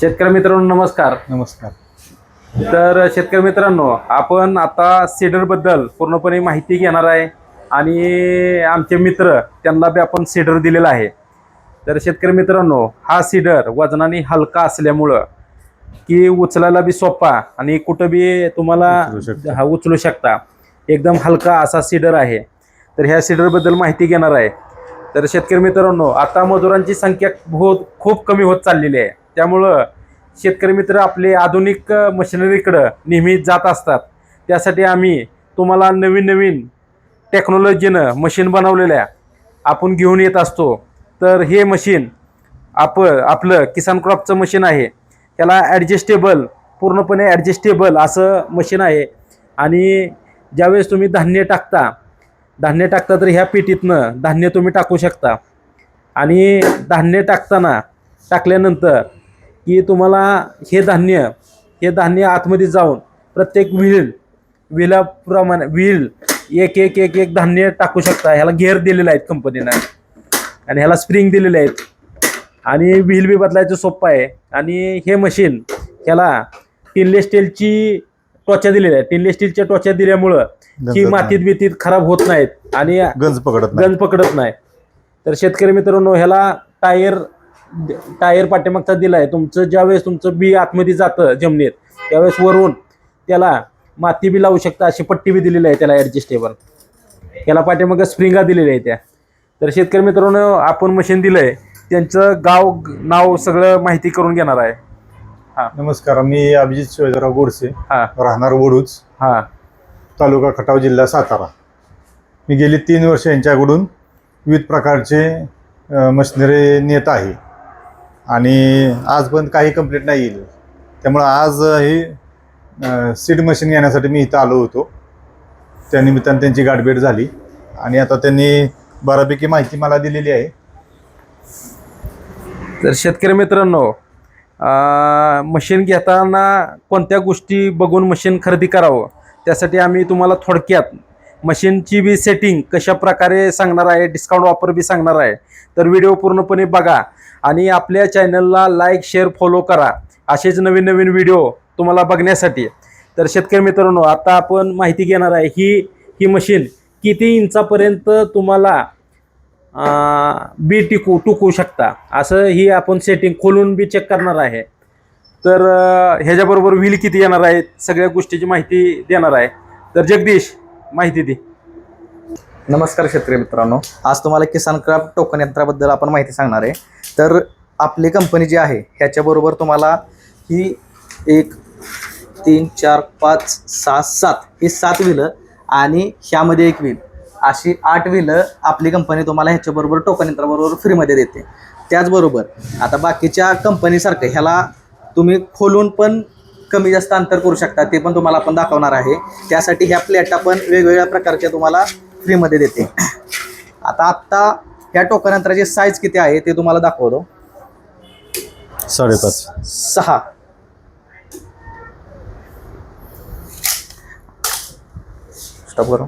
शेतकरी मित्रांनो नमस्कार. नमस्कार. तर शेतकरी मित्रांनो आपण आता सीडरबद्दल पूर्णपणे माहिती घेणार आहे आणि आमचे मित्र त्यांना बी आपण सीडर दिलेला आहे. तर शेतकरी मित्रांनो हा सीडर वजनाने हलका असल्यामुळं की उचलायला बी सोपा आणि कुठं बी तुम्हाला उचलू शकता. हा उचलू शकता. एकदम हलका असा सीडर आहे. तर ह्या सीडरबद्दल माहिती घेणार आहे. तर शेतकरी मित्रांनो आता मजुरांची संख्या बहुत खूप कमी होत चाललेली आहे. त्यामुळं शेतकरी मित्र आपले आधुनिक मशिनरीकडं नेहमी जात असतात. त्यासाठी आम्ही तुम्हाला नवीन नवीन टेक्नॉलॉजीनं मशीन बनवलेल्या आपण घेऊन येत असतो. तर हे मशीन आप आपलं किसान क्रॉपचं मशीन आहे. त्याला ॲडजस्टेबल पूर्णपणे ॲडजस्टेबल असं मशीन आहे. आणि ज्यावेळेस तुम्ही धान्य टाकता धान्य टाकता तर ह्या पेटीतनं धान्य तुम्ही टाकू शकता. आणि धान्य टाकताना टाकल्यानंतर की तुम्हाला हे धान्य हे धान्य आतमध्ये जाऊन प्रत्येक व्हील व्हीलाप्रमाणे व्हील एक एक एक एक धान्य टाकू शकता. ह्याला घेर दिलेले आहेत कंपनीनं आणि ह्याला स्प्रिंग दिलेले आहेत. आणि व्हील बी बदलायचं सोपं आहे. आणि हे मशीन ह्याला टिनलेस स्टीलची टोच्या दिलेल्या आहेत. टिनलेस स्टीलच्या टोच्या दिल्यामुळं ही मातीत बितीत खराब होत नाहीत. आणि गंज पकडत गंज पकडत नाही. तर शेतकरी मित्रांनो ह्याला टायर टायर पाठीमागचा दिला आहे तुमचं ज्यावेळेस तुमचं बी आतमध्ये जातं जमिनीत त्यावेळेस वरून त्याला माती बी लावू शकता अशी पट्टी बी दिलेली आहे त्याला ॲडजस्टेबल त्याला पाठीमागं स्प्रिंगा दिलेल्या आहे त्या. तर शेतकरी मित्रांनो आपण मशीन दिलं आहे त्यांचं गाव नाव सगळं माहिती करून घेणार आहे. नमस्कार मी अभिजित शिवाजीराव गोडसे. हां. राहणार वडूच हां. तालुका खटाव जिल्हा सातारा. मी गेली तीन वर्ष यांच्याकडून विविध प्रकारचे मशिनरी नेत आहे. आणि आज पण काही कंप्लीट नाही येईल. त्यामुळं आज ही सीड मशीन घेण्यासाठी मी इथं आलो होतो. त्यानिमित्तानं त्यांची गाठभेट झाली. आणि आता त्यांनी बऱ्यापैकी माहिती मला दिलेली आहे. तर शेतकरी मित्रांनो मशीन घेताना कोणत्या गोष्टी बघून मशीन खरेदी करावं? त्यासाठी आम्ही तुम्हाला थोडक्यात मशीनची बी सेटिंग कशा प्रकारे सांगणार आहे डिस्काउंट ऑफर बी सांगणार आहे. तर व्हिडिओ पूर्णपणे बघा. आणि आपल्या चॅनलला लाईक शेअर फॉलो करा. असेच नवीन नवीन व्हिडिओ तुम्हाला बघण्यासाठी. तर शेतकरी मित्रांनो आता आपण माहिती घेणार आहे ही ही मशीन किती इंचापर्यंत तुम्हाला बी टिकू टुकू शकता. असं ही आपण सेटिंग खोलून बी चेक करणार आहे. तर ह्याच्याबरोबर व्हील किती येणार आहे सगळ्या गोष्टीची माहिती देणार आहे. तर जगदीश माहिती दे. नमस्कार शेतकरी मित्रांनो. आज तुम्हाला किसान क्राफ्ट टोकन यंत्राबद्दल आपण माहिती सांगणार आहे. तर आपली कंपनी जी आहे ह्याच्याबरोबर तुम्हाला ही एक तीन चार पाच सहा सात ही सात व्हीलं आणि ह्यामध्ये एक व्हील अशी आठ व्हीलं आपली कंपनी तुम्हाला ह्याच्याबरोबर टोकन यंत्राबरोबर फ्रीमध्ये देते. त्याचबरोबर आता बाकीच्या कंपनीसारखं ह्याला तुम्ही खोलून पण कमी जास्त अंतर करू शकता ते पण तुम्हाला आपण दाखवणार आहे. त्यासाठी ह्या प्लेट आपण वेगवेगळ्या प्रकारच्या तुम्हाला फ्रीमध्ये देते. आता आत्ता ह्या टोकन यंत्राची साईज किती आहे ते तुम्हाला दाखवतो. साडेपाच. सहा. स्टॉप करू.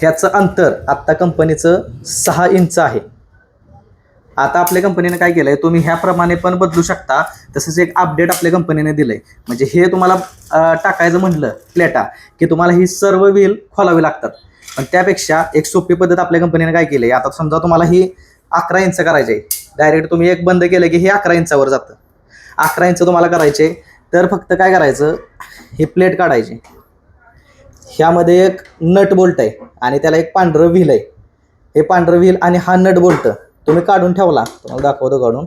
ह्याचं अंतर आत्ता कंपनीचं सहा इंच आहे. आता आपल्या कंपनीने काय केलंय तुम्ही ह्याप्रमाणे पण बदलू शकता. तसंच एक अपडेट आपल्या कंपनीने दिलंय. म्हणजे हे तुम्हाला टाकायचं म्हटलं प्लेटा की तुम्हाला ही सर्व व्हील खोलावी लागतात. पण त्यापेक्षा एक सोपी पद्धत आपल्या कंपनीने काय केली आता समजा तुम्हाला ही अकरा इंच करायचे डायरेक्ट तुम्ही एक बंद केलं की हे अकरा इंचावर जातं. अकरा इंच तुम्हाला करायचे तर फक्त काय करायचं ही प्लेट काढायची. ह्यामध्ये एक नट बोल्ट आहे आणि त्याला एक पांढरं व्हील आहे. हे पांढरं व्हील आणि हा नट बोल्ट तुम्ही काढून ठेवला. तुम्हाला दाखवतो काढून.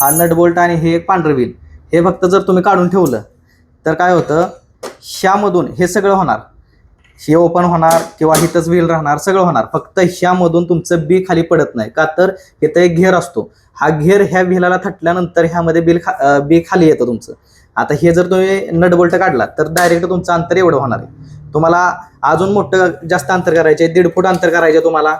हा नट बोल्ट आणि हे एक पांढरं व्हील हे फक्त जर तुम्ही काढून ठेवलं तर काय होतं? ह्यामधून हे सगळं होणार. हे ओपन होणार किंवा हिथंच व्हील राहणार सगळं होणार. फक्त ह्यामधून तुमचं बी खाली पडत नाही. का तर इथं एक घेर असतो. हा घेर ह्या व्हीलाला थटल्यानंतर ह्यामध्ये बिल खा बी खाली येतं तुमचं. आता हे जर तुम्ही नट बोल्ट काढला तर डायरेक्ट तुमचं अंतर एवढं होणार आहे. तुम्हाला अजून मोठं जास्त अंतर करायचे दीड फूट अंतर करायचे तुम्हाला.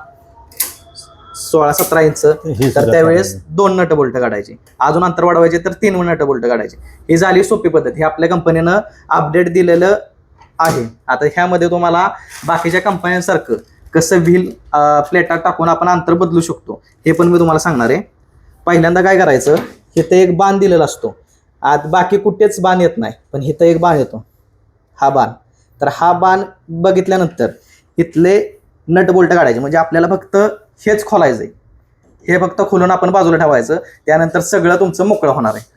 सोळा सतरा इंच. तर त्यावेळेस दोन नट बोल्ट काढायचे. अजून अंतर वाढवायचे तर तीन नट बोल्ट काढायचे. ही झाली सोपी पद्धत. ही आपल्या कंपनीनं अपडेट दिलेलं आहे. आता ह्यामध्ये तुम्हाला बाकीच्या कंपन्यांसारखं कसं व्हील प्लेटात टाकून आपण अंतर बदलू शकतो हे पण मी तुम्हाला सांगणार आहे. पहिल्यांदा काय करायचं इथं एक बाण दिलेला असतो. आत बाकी कुठेच बाण येत नाही पण इथं एक बाण येतो. हा बाण. तर हा बाण बघितल्यानंतर इथले नट बोल्ट काढायचे म्हणजे आपल्याला फक्त हेच खोलायचं हे फक्त खोलून आपण बाजूला ठेवायचं त्यानंतर सगळं तुमचं मोकळं होणार आहे.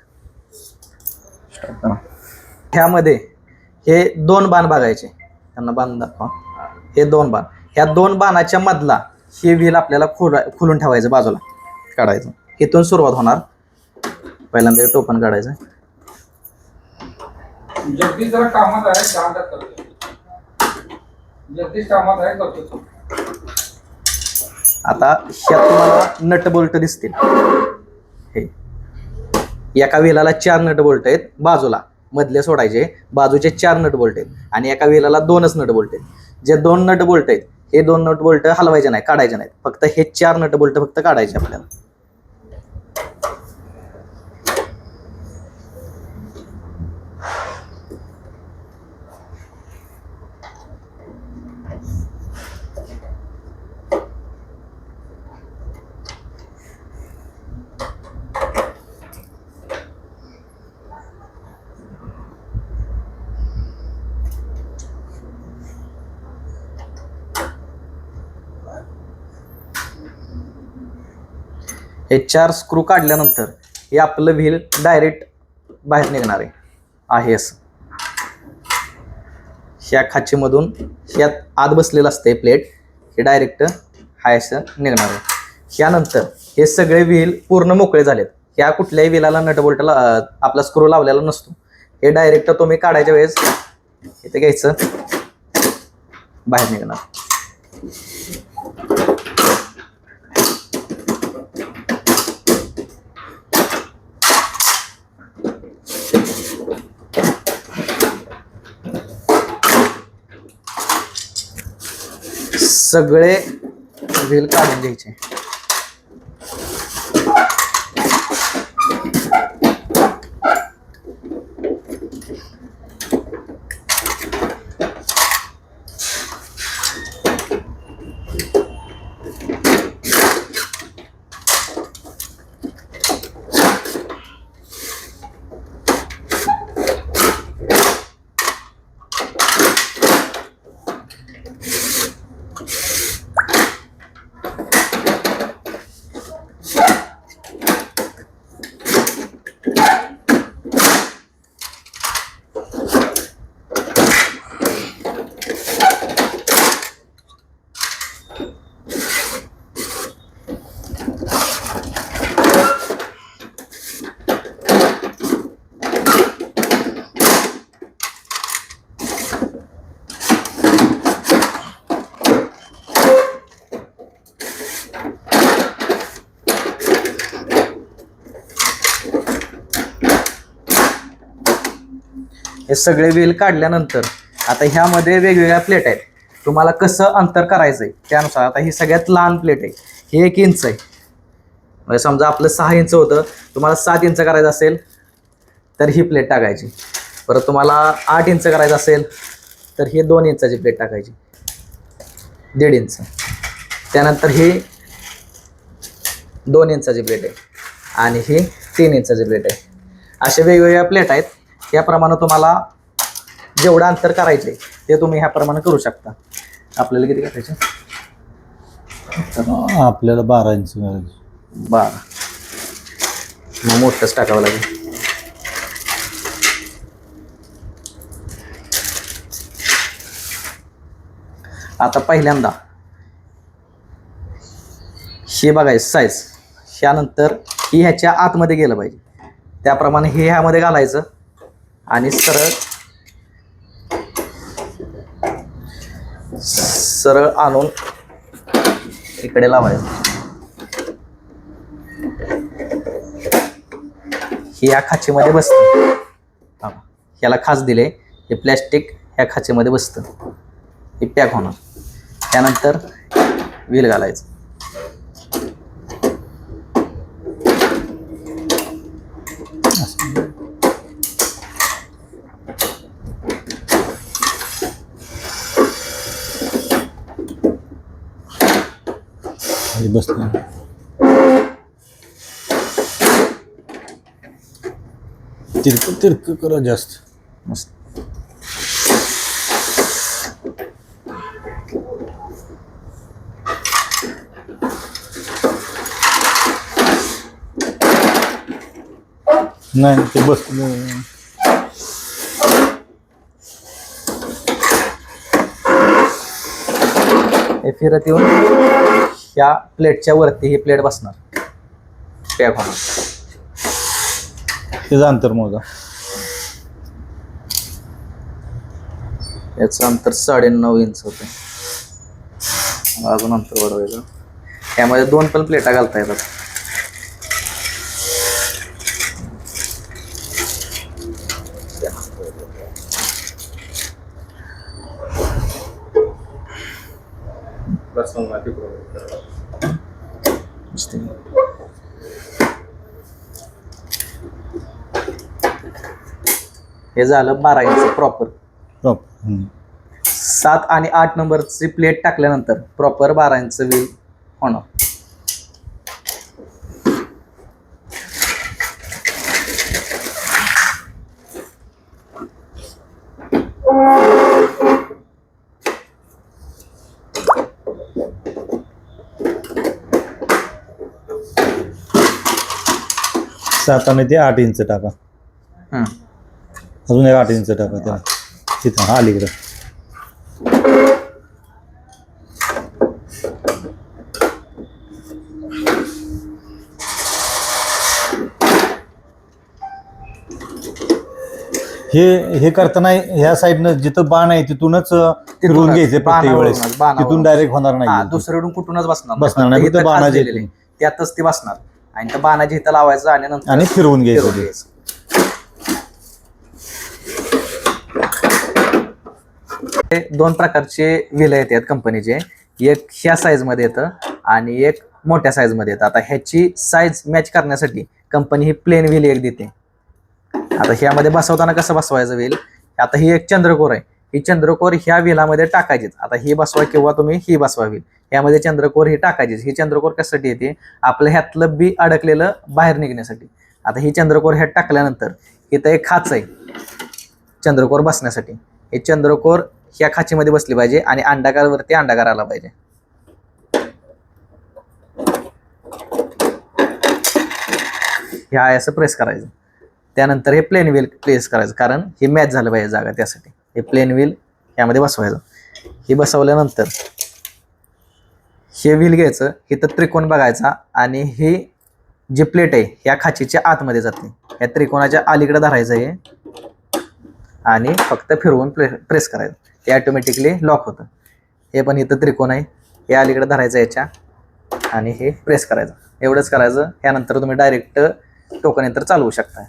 ह्यामध्ये हे दोन बाण बघायचे. त्यांना बाण दाखवा. हे दोन बाण. ह्या दोन बाणाच्या मधला हे व्हील आपल्याला खोला खोलून ठेवायचं बाजूला. काढायचं. इथून सुरुवात होणार. पहिल्यांदा हे टोपण काढायचं. जगदीश जरा कामात आहे काम करतो जगदीश कामात आहे करतो आता ह्यात तुम्हाला नट बोल्ट दिसतील. हे. एका वेलाला चार नट बोल्ट आहेत बाजूला. मधले सोडायचे बाजूचे चार नट बोल्ट आहेत आणि एका वेलाला दोनच नट बोल्ट आहेत. जे दोन नट बोल्ट आहेत हे दोन नट बोल्ट हलवायचे नाही काढायचे नाहीत. फक्त हे चार नट बोल्ट फक्त काढायचे आपल्याला. हे चार स्क्रू काढल्यानंतर हे आपलं व्हील डायरेक्ट बाहेर निघणार आहे. असं. ह्या खाचीमधून ह्यात आत बसलेलं असते प्लेट हे डायरेक्ट हाय असं निघणार आहे. ह्यानंतर हे सगळे व्हील पूर्ण मोकळे झालेत. ह्या कुठल्याही व्हीलाला नटबोल्टला आपला स्क्रू लावलेला नसतो. हे डायरेक्ट तुम्ही काढायच्या वेळेस इथे घ्यायचं. बाहेर निघणार. सगळे व्हील काढून घ्यायचे. हे सगळे वेल काढल्यानंतर आता ह्यामध्ये वेगवेगळ्या प्लेट आहेत. तुम्हाला कसं अंतर करायचं आहे त्यानुसार आता ही सगळ्यात लहान प्लेट आहे. ही एक इंच आहे. म्हणजे समजा आपलं सहा इंच होतं तुम्हाला सात इंच करायचं असेल तर ही प्लेट टाकायची. परत तुम्हाला आठ इंच करायचं असेल तर ही दोन इंचाची प्लेट टाकायची. दीड इंच त्यानंतर ही दोन इंचाची प्लेट आहे. आणि ही तीन इंचाची प्लेट आहे. अशा वेगवेगळ्या प्लेट आहेत. याप्रमाणे तुम्हाला जेवढं अंतर करायचे ते तुम्ही ह्याप्रमाणे करू शकता. आपल्याला किती करायचे? आपल्याला बारा इंच. बारा. मग मोठंच टाकावं लागेल. आता पहिल्यांदा हे बघायचं साईज ह्यानंतर ही ह्याच्या आतमध्ये गेलं पाहिजे. त्याप्रमाणे हे ह्यामध्ये घालायचं. आणि सरळ सरळ आणून इकडे लावायचं. ही या खाचीमध्ये बसतं. ह्याला खाच दिले. हे प्लॅस्टिक ह्या खाचीमध्ये बसतं. हे पॅक होणार. त्यानंतर व्हील घालायचं. हे बसलं तिरक तिरक करा जास्त मस्त नाही ते बसलं हे फिरत येऊन ह्या प्लेटच्या वरती ही प्लेट बसणार. पॅक होणार त्याचं अंतर मोजा. याचं अंतर साडेनऊ इंच होते अजून अंतर वाढवायचं. त्यामध्ये दोन पण प्लेटा घालता येतात. मस्त. हे झालं बारा इंच प्रॉपर प्रॉपर. सात आणि आठ नंबरची प्लेट टाकल्यानंतर प्रॉपर बारा इंच व्हील होणार सात आणि ते आठ इंच टाका. अजून एक आठ इंच टाका त्याला. तिथं हा अलीकडं. हे हे करताना ह्या साईडनं जिथं बाण आहे तिथूनच फिरवून तिथूनच, घ्यायचे प्रत्येक वेळेस. तिथून डायरेक्ट होणार हा नाही दुसरीकडून कुठूनच बसणार बसणार नाही, फक्त इथं दिलेलं. आहे. त्यातच ते बसणार. आणि त्या बाणाच्या इथं लावायचं आणि नंतर आणि फिरवून घ्यायचं फिरवून ते. घ्यायचं. हे दोन प्रकारचे व्हील येतात कंपनीचे एक ह्या साईजमध्ये येतं आणि एक मोठ्या साईजमध्ये येतं. आता ह्याची साईज मॅच करण्यासाठी कंपनी ही प्लेन व्हील एक देते. आता ह्यामध्ये बसवताना कसं बसवायचं व्हील आता ही एक चंद्रकोर आहे. ही चंद्रकोर ह्या विलामध्ये टाकायचीच आता ही बसवा किंवा तुम्ही ही बसवा व्हील यामध्ये चंद्रकोर ही टाकायचीच ही चंद्रकोर कशासाठी येते? आपलं ह्यातलं बी अडकलेलं बाहेर निघण्यासाठी. आता ही चंद्रकोर ह्यात टाकल्यानंतर इथं एक खाच आहे. चंद्रकोर बसण्यासाठी. हे चंद्रकोर ह्या खाचीमध्ये बसली पाहिजे आणि अंडाकारवरती अंडाकार आला पाहिजे. ह्या असं प्रेस करायचं. त्यानंतर हे प्लेन व्हील प्लेस करायचं. कारण हे मॅच झालं पाहिजे जागा त्यासाठी. हे प्लेन व्हील यामध्ये बसवायचं. हे बसवल्यानंतर हे व्हील घ्यायचं इथं त्रिकोण बघायचा आणि ही जी प्लेट आहे ह्या खाचीच्या आतमध्ये जाते. या त्रिकोणाच्या अलीकडे धरायचं हे आणि फक्त फिरवून प्ले प्रेस करायचं. ते ऑटोमॅटिकली लॉक होतं. हे पण इथं त्रिकोण आहे. हे अलीकडे धरायचं याच्या आणि हे प्रेस करायचं. एवढंच करायचं. यानंतर तुम्ही डायरेक्ट टोकन यंत्र चालवू शकता.